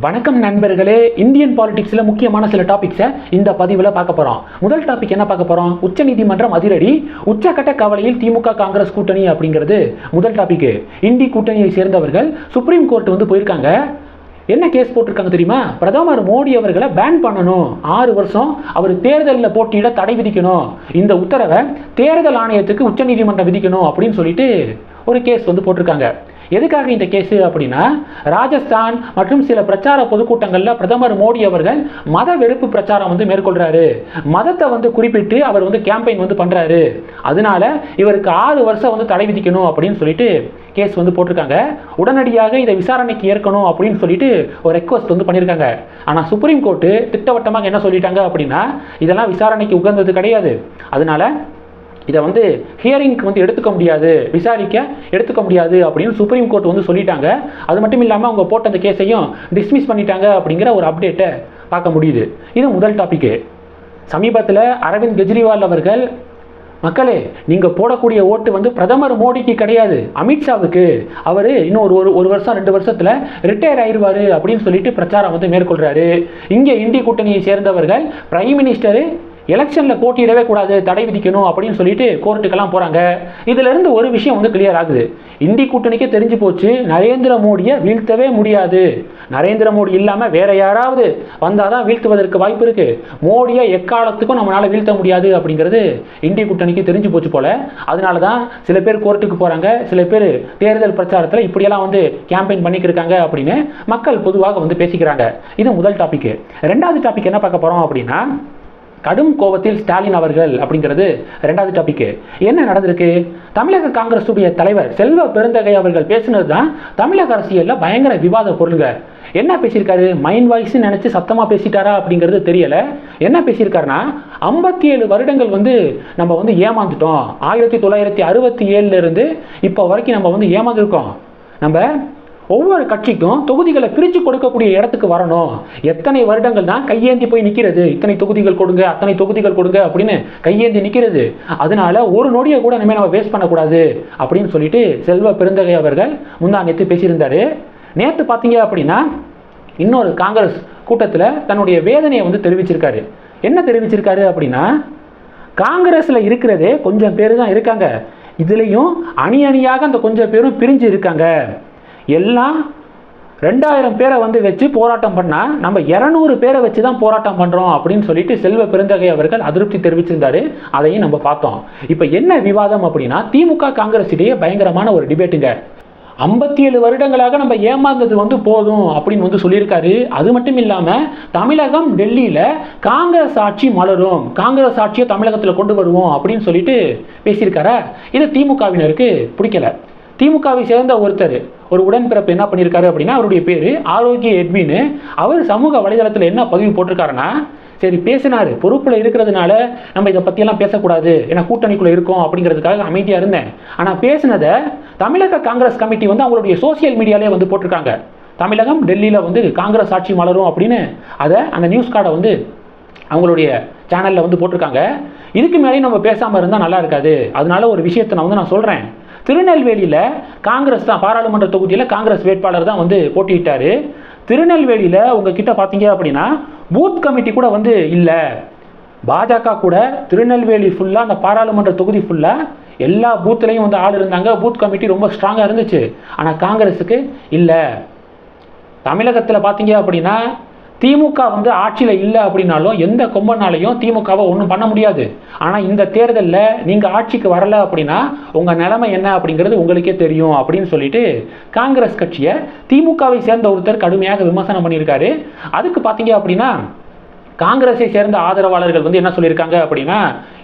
வணக்கம் நண்பர்களே இந்தியன் பாலிடிக்ஸில் முக்கியமான சில டாபிக்ஸை இந்த பதிவில் பார்க்க போகிறோம் முதல் டாபிக் என்ன பார்க்க போகிறோம் உச்சநீதிமன்றம் அதிரடி உச்சக்கட்ட கவலையில் திமுக காங்கிரஸ் கூட்டணி அப்படிங்கிறது. முதல் டாபிக் இந்தி கூட்டணியை சேர்ந்தவர்கள் சுப்ரீம் கோர்ட் வந்து போயிருக்காங்க. என்ன கேஸ் போட்டிருக்காங்க தெரியுமா? பிரதமர் மோடி அவர்களை பேன் பண்ணணும். ஆறு வருஷம் அவர் தேர்தலில் போட்டியிட தடை விதிக்கணும். இந்த உத்தரவை தேர்தல் ஆணையத்துக்கு உச்சநீதிமன்றம் விதிக்கணும் அப்படின்னு சொல்லிட்டு ஒரு கேஸ் வந்து போட்டிருக்காங்க. எதுக்காக இந்த கேஸு அப்படின்னா ராஜஸ்தான் மற்றும் சில பிரச்சார பொதுக்கூட்டங்களில் பிரதமர் மோடி அவர்கள் மத வெறுப்பு பிரச்சாரம் வந்து மேற்கொள்றாரு. மதத்தை வந்து குறிப்பிட்டு அவர் வந்து கேம்பெயின் வந்து பண்றாரு. அதனால இவருக்கு ஆறு வருஷம் வந்து தடை விதிக்கணும் அப்படின்னு சொல்லிட்டு கேஸ் வந்து போட்டிருக்காங்க. உடனடியாக இதை விசாரணைக்கு ஏற்கணும் அப்படின்னு சொல்லிட்டு ஒரு ரெக்வஸ்ட் வந்து பண்ணியிருக்காங்க ஆனால் சுப்ரீம் கோர்ட்டு திட்டவட்டமாக என்ன சொல்லிட்டாங்க அப்படின்னா இதெல்லாம் விசாரணைக்கு உகந்தது கிடையாது. அதனால இதை வந்து ஹியரிங்க்கு வந்து எடுத்துக்க முடியாது விசாரிக்க எடுத்துக்க முடியாது அப்படின்னு சுப்ரீம் கோர்ட் வந்து சொல்லிட்டாங்க. அது மட்டும் இல்லாமல் அவங்க போட்ட அந்த கேஸையும் டிஸ்மிஸ் பண்ணிட்டாங்க அப்படிங்கிற ஒரு அப்டேட்டை பார்க்க முடியுது. இது முதல் டாப்பிக்கு சமீபத்தில் அரவிந்த் கெஜ்ரிவால் அவர்கள் மக்களே நீங்கள் போடக்கூடிய ஓட்டு வந்து பிரதமர் மோடிக்கு கிடையாது அமித்ஷாவுக்கு அவர் இன்னும் ஒரு ஒரு ஒரு வருஷம் ரெண்டு வருஷத்தில் ரிட்டையர் ஆயிடுவார் அப்படின்னு சொல்லிட்டு பிரச்சாரம் வந்து மேற்கொள்கிறாரு இங்கே இந்திய கூட்டணியை சேர்ந்தவர்கள் பிரைம் மினிஸ்டரு எலெக்ஷனில் போட்டியிடவே கூடாது தடை விதிக்கணும் அப்படின்னு சொல்லிட்டு கோர்ட்டுக்கெல்லாம் போகிறாங்க இதிலிருந்து ஒரு விஷயம் வந்து கிளியர் ஆகுது. இந்தி கூட்டணிக்கே தெரிஞ்சு போச்சு நரேந்திர மோடியை வீழ்த்தவே முடியாது. நரேந்திர மோடி இல்லாமல் வேற யாராவது வந்தால் தான் வீழ்த்துவதற்கு வாய்ப்பு இருக்குது மோடியை எக்காலத்துக்கும் நம்மளால் வீழ்த்த முடியாது அப்படிங்கிறது இந்தி கூட்டணிக்கு தெரிஞ்சு போச்சு போல். அதனால தான் சில பேர் கோர்ட்டுக்கு போகிறாங்க சில பேர் தேர்தல் பிரச்சாரத்தில் இப்படியெல்லாம் வந்து கேம்பெயின் பண்ணிக்கிருக்காங்க அப்படின்னு மக்கள் பொதுவாக வந்து பேசிக்கிறாங்க. இது முதல் டாபிக் ரெண்டாவது டாபிக் என்ன பார்க்க போகிறோம் அப்படின்னா கடும் கோபத்தில் ஸ்டாலின் அவர்கள் அப்படிங்கிறது ரெண்டாவது டாபிக் என்ன நடந்திருக்கு? தமிழக காங்கிரஸுடைய தலைவர் செல்வ பெருந்தகை அவர்கள் பேசினது தான் தமிழக அரசியலில் பயங்கர விவாத பொருளுங்க. என்ன பேசியிருக்காரு? மைண்ட் வாய்ஸ் நினச்சி சத்தமாக பேசிட்டாரா அப்படிங்கிறது தெரியல. என்ன பேசியிருக்காருன்னா ஐம்பத்தி ஏழு வருடங்கள் வந்து நம்ம வந்து ஏமாந்துட்டோம். ஆயிரத்தி தொள்ளாயிரத்தி அறுபத்தி ஏழுலேருந்து இப்போ வரைக்கும் நம்ம வந்து ஏமாந்துருக்கோம். நம்ம ஒவ்வொரு கட்சிக்கும் தொகுதிகளை பிரித்து கொடுக்கக்கூடிய இடத்துக்கு வரணும். எத்தனை வருடங்கள் தான் கையேந்தி போய் நிற்கிறது இத்தனை தொகுதிகள் கொடுங்க அத்தனை தொகுதிகள் கொடுங்க அப்படின்னு கையேந்தி நிற்கிறது அதனால ஒரு நொடியை கூட இனிமேல் நம்ம வேஸ்ட் பண்ணக்கூடாது அப்படின்னு சொல்லிட்டு செல்வ பெருந்தகை அவர்கள் முந்தா நேற்று பேசியிருந்தார். நேற்று பார்த்தீங்க அப்படின்னா இன்னொரு காங்கிரஸ் கூட்டத்தில் தன்னுடைய வேதனையை வந்து தெரிவிச்சிருக்காரு. என்ன தெரிவிச்சிருக்காரு அப்படின்னா காங்கிரஸில் இருக்கிறதே கொஞ்சம் பேர் தான் இருக்காங்க. இதுலேயும் அணி அணியாக அந்த கொஞ்சம் பேரும் பிரிஞ்சு இருக்காங்க. எல்லாம் ரெண்டாயிரம் பேரை வந்து வச்சு போராட்டம் பண்ணால் நம்ம இரநூறு பேரை வச்சு தான் போராட்டம் பண்ணுறோம் அப்படின்னு சொல்லிட்டு செல்வ பெருந்தகை அவர்கள் அதிருப்தி தெரிவிச்சிருந்தாரு. அதையும் நம்ம பார்த்தோம். இப்போ என்ன விவாதம் அப்படின்னா திமுக காங்கிரஸ் இடையே பயங்கரமான ஒரு டிபேட்டுங்க. ஐம்பத்தி ஏழு வருடங்களாக நம்ம ஏமாந்தது வந்து போதும் அப்படின்னு வந்து சொல்லியிருக்காரு. அது மட்டும் இல்லாமல் தமிழகம் டெல்லியில் காங்கிரஸ் ஆட்சி மலரும். காங்கிரஸ் ஆட்சியை தமிழகத்தில் கொண்டு வருவோம் அப்படின்னு சொல்லிட்டு பேசியிருக்காரா? இது திமுகவினருக்கு பிடிக்கல. திமுகவை சேர்ந்த ஒருத்தர் ஒரு உடன்பிறப்பு என்ன பண்ணியிருக்காரு அப்படின்னா அவருடைய பேர் ஆரோக்கிய எட்மின்னு அவர் சமூக வலைதளத்தில் என்ன பதிவு போட்டிருக்காருன்னா சரி பேசினார். பொறுப்பில் இருக்கிறதுனால நம்ம இதை பற்றியெல்லாம் பேசக்கூடாது. ஏன்னா கூட்டணிக்குள்ளே இருக்கோம் அப்படிங்கிறதுக்காக அமைதியாக இருந்தேன். ஆனால் பேசினதை தமிழக காங்கிரஸ் கமிட்டி வந்து அவங்களுடைய சோசியல் மீடியாலே வந்து போட்டிருக்காங்க. தமிழகம் டெல்லியில் வந்து காங்கிரஸ் ஆட்சி மலரும் அப்படின்னு அதை அந்த நியூஸ் கார்டை வந்து அவங்களுடைய சேனலில் வந்து போட்டிருக்காங்க. இதுக்கு மேலேயும் நம்ம பேசாமல் இருந்தால் நல்லா இருக்காது. அதனால ஒரு விஷயத்தை நான் வந்து நான் சொல்கிறேன் திருநெல்வேலியில் காங்கிரஸ் தான் பாராளுமன்ற தொகுதியில் காங்கிரஸ் வேட்பாளர் தான் வந்து போட்டியிட்டார். திருநெல்வேலியில் உங்ககிட்ட பார்த்தீங்க அப்படின்னா பூத் கமிட்டி கூட வந்து இல்லை. பாஜக கூட திருநெல்வேலி ஃபுல்லாக அந்த பாராளுமன்ற தொகுதி ஃபுல்லாக எல்லா பூத்துலேயும் வந்து ஆள் இருந்தாங்க. பூத் கமிட்டி ரொம்ப ஸ்ட்ராங்காக இருந்துச்சு. ஆனால் காங்கிரஸுக்கு இல்லை. தமிழகத்தில் பார்த்தீங்க அப்படின்னா திமுக வந்து ஆட்சியில் இல்லை அப்படின்னாலும் எந்த கொம்பனாலையும் திமுகவை ஒன்றும் பண்ண முடியாது. ஆனால் இந்த தேர்தலில் நீங்கள் ஆட்சிக்கு வரல அப்படின்னா உங்கள் நிலைமை என்ன அப்படிங்கிறது உங்களுக்கே தெரியும் அப்படின்னு சொல்லிட்டு காங்கிரஸ் கட்சியை திமுகவை சேர்ந்த ஒருத்தர் கடுமையாக விமர்சனம் பண்ணியிருக்காரு. அதுக்கு பார்த்தீங்க அப்படின்னா காங்கிரஸை சேர்ந்த ஆதரவாளர்கள் வந்து என்ன சொல்லியிருக்காங்க அப்படின்னா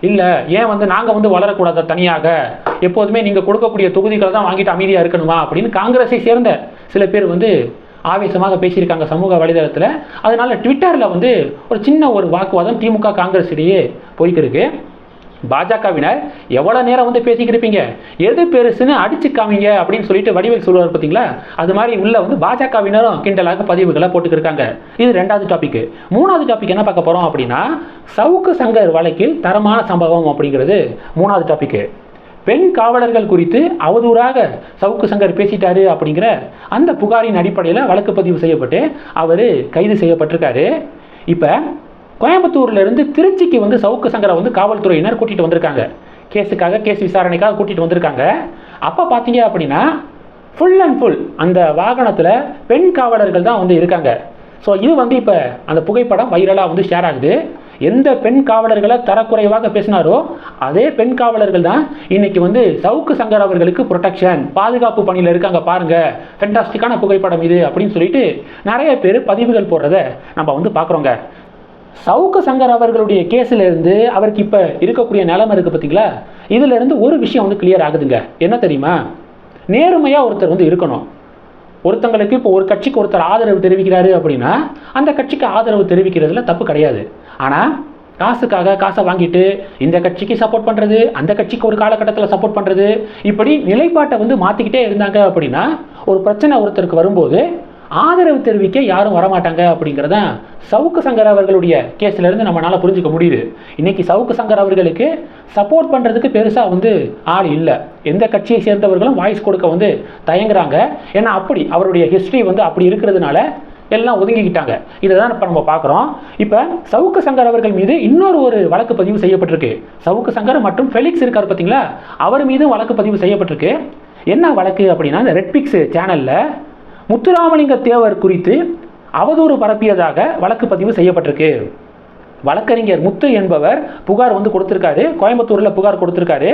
இல்லை ஏன் வந்து நாங்கள் வந்து வளரக்கூடாது தனியாக? எப்போதுமே நீங்கள் கொடுக்கக்கூடிய தொகுதிகளை தான் வாங்கிட்டு அமைதியாக இருக்கணுமா? அப்படின்னு காங்கிரஸை சேர்ந்த சில பேர் வந்து ஆவேசமாக பேசியிருக்காங்க சமூக வலைதளத்தில். அதனால் ட்விட்டரில் வந்து ஒரு சின்ன ஒரு வாக்குவாதம் திமுக காங்கிரஸ் இடையே போய்க்கிருக்கு பாஜகவினர் எவ்வளோ நேரம் வந்து பேசிக்கிருப்பீங்க எது பெருசுன்னு அடிச்சு காமிங்க அப்படின்னு சொல்லிட்டு வடிவேல் சொல்லுவார் பார்த்தீங்களா அது மாதிரி உள்ள வந்து பாஜகவினரும் கிண்டலாக பதிவுகளை போட்டுக்கிருக்காங்க இது ரெண்டாவது டாபிக் மூணாவது டாபிக் என்ன பார்க்க போகிறோம் அப்படின்னா சவுக்கு சங்கர் வழக்கில் தரமான சம்பவம் அப்படிங்கிறது மூணாவது டாபிக் பெண் காவலர்கள் குறித்து அவதூறாக சவுக்கு சங்கர் பேசிட்டாரு அப்படிங்கிற அந்த புகாரின் அடிப்படையில் வழக்கு பதிவு செய்யப்பட்டு அவர் கைது செய்யப்பட்டிருக்காரு. இப்போ கோயம்புத்தூர்ல இருந்து திருச்சிக்கு வந்து சவுக்கு சங்கரை வந்து காவல்துறையினர் கூட்டிட்டு வந்திருக்காங்க. கேஸுக்காக கேஸ் விசாரணைக்காக கூட்டிட்டு வந்திருக்காங்க. அப்போ பார்த்தீங்க அப்படின்னா ஃபுல் அண்ட் ஃபுல் அந்த வாகனத்தில் பெண் காவலர்கள் தான் வந்து இருக்காங்க. ஸோ இது வந்து இப்போ அந்த புகைப்படம் வைரலாக வந்து ஷேர் ஆகுது. எந்த பெண் காவலர்களை தரக்குறைவாக பேசினாரோ அதே பெண் காவலர்கள் தான் இன்னைக்கு வந்து சவுக்கு சங்கர் அவர்களுக்கு ப்ரொடெக்ஷன் பாதுகாப்பு பணியில் இருக்காங்க பாருங்க. ஃபென்டாஸ்டிக்கான புகைப்படம் இது அப்படின்னு சொல்லிட்டு நிறைய பேர் பதிவுகள் போடுறத நம்ம வந்து பார்க்குறோங்க. சவுக்கு சங்கர் அவர்களுடைய கேஸில் இருந்து அவருக்கு இப்போ இருக்கக்கூடிய நிலைமை இருக்குது பார்த்தீங்களா இதிலிருந்து ஒரு விஷயம் வந்து கிளியர் ஆகுதுங்க. என்ன தெரியுமா? நேர்மையாக ஒருத்தர் வந்து இருக்கணும். ஒருத்தங்களுக்கு இப்போ ஒரு கட்சிக்கு ஒருத்தர் ஆதரவு தெரிவிக்கிறாரு அப்படின்னா அந்த கட்சிக்கு ஆதரவு தெரிவிக்கிறதுல தப்பு கிடையாது. ஆனால் காசுக்காக காசை வாங்கிட்டு இந்த கட்சிக்கு சப்போர்ட் பண்ணுறது அந்த கட்சிக்கு ஒரு காலகட்டத்தில் சப்போர்ட் பண்ணுறது இப்படி நிலைப்பாட்டை வந்து மாற்றிக்கிட்டே இருந்தாங்க அப்படின்னா ஒரு பிரச்சனை ஒருத்தருக்கு வரும்போது ஆதரவு தெரிவிக்க யாரும் வரமாட்டாங்க அப்படிங்கிறத சவுக்கு சங்கர் அவர்களுடைய கேஸ்லேருந்து நம்மளால் புரிஞ்சுக்க முடியுது. இன்னைக்கு சவுக்கு சங்கர் அவர்களுக்கு சப்போர்ட் பண்ணுறதுக்கு பெருசாக வந்து ஆள் இல்லை. எந்த கட்சியை சேர்ந்தவர்களும் வாய்ஸ் கொடுக்க வந்து தயங்குறாங்க. ஏன்னா அப்படி அவருடைய ஹிஸ்ட்ரி வந்து அப்படி இருக்கிறதுனால எல்லாம் ஒதுங்கிக்கிட்டாங்க. இதை தான் இப்போ நம்ம பார்க்குறோம். இப்போ சவுக்கு சங்கர் அவர்கள் மீது இன்னொரு ஒரு வழக்கு பதிவு செய்யப்பட்டிருக்கு. சவுக்கு சங்கர் மற்றும் ஃபெலிக்ஸ் இருக்கார் பார்த்தீங்களா? அவர் மீது வழக்கு பதிவு செய்யப்பட்டிருக்கு. என்ன வழக்கு அப்படின்னா இந்த ரெட்பிக்ஸ் சேனலில் முத்துராமலிங்க தேவர் குறித்து அவதூறு பரப்பியதாக வழக்கு பதிவு செய்யப்பட்டிருக்கு. வழக்கறிஞர் முத்து என்பவர் புகார் வந்து கொடுத்துருக்காரு. கோயம்புத்தூரில் புகார் கொடுத்துருக்காரு.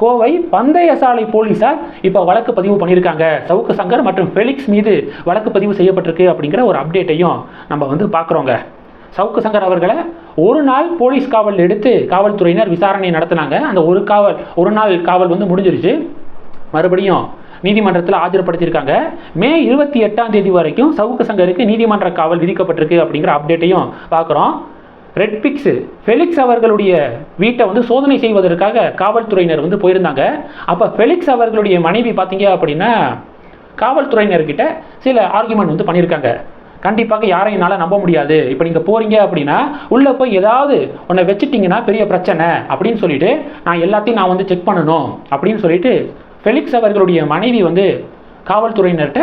கோவை பந்தய சாலை போலீசார் இப்போ வழக்கு பதிவு பண்ணியிருக்காங்க. சவுக்கு சங்கர் மற்றும் ஃபெலிக்ஸ் மீது வழக்கு பதிவு செய்யப்பட்டிருக்கு அப்படிங்கிற ஒரு அப்டேட்டையும் நம்ம வந்து பார்க்குறோங்க சவுக்கு சங்கர் அவர்களை ஒரு நாள் போலீஸ் காவல் எடுத்து காவல்துறையினர் விசாரணை நடத்தினாங்க. அந்த ஒரு காவல் ஒரு நாள் காவல் வந்து முடிஞ்சிருச்சு. மறுபடியும் நீதிமன்றத்தில் ஆஜர்படுத்தியிருக்காங்க. மே இருபத்தி எட்டாம் தேதி வரைக்கும் சவுக்கு சங்கருக்கு நீதிமன்ற காவல் விதிக்கப்பட்டிருக்கு அப்படிங்கிற அப்டேட்டையும் பார்க்குறோம் ரெட் பிக்ஸு ஃபெலிக்ஸ் அவர்களுடைய வீட்டை வந்து சோதனை செய்வதற்காக காவல்துறையினர் வந்து போயிருந்தாங்க. அப்போ ஃபெலிக்ஸ் அவர்களுடைய மனைவி பார்த்தீங்க அப்படின்னா காவல்துறையினர்கிட்ட சில ஆர்குமெண்ட் வந்து பண்ணியிருக்காங்க கண்டிப்பாக யாரையும் என்னால் நம்ப முடியாது. இப்போ நீங்கள் போகிறீங்க அப்படின்னா உள்ளே போய் ஏதாவது உன்னை வச்சுட்டீங்கன்னா பெரிய பிரச்சனை அப்படின்னு சொல்லிட்டு நான் எல்லாத்தையும் நான் வந்து செக் பண்ணணும் அப்படின்னு சொல்லிட்டு ஃபெலிக்ஸ் அவர்களுடைய மனைவி வந்து காவல்துறையினர்கிட்ட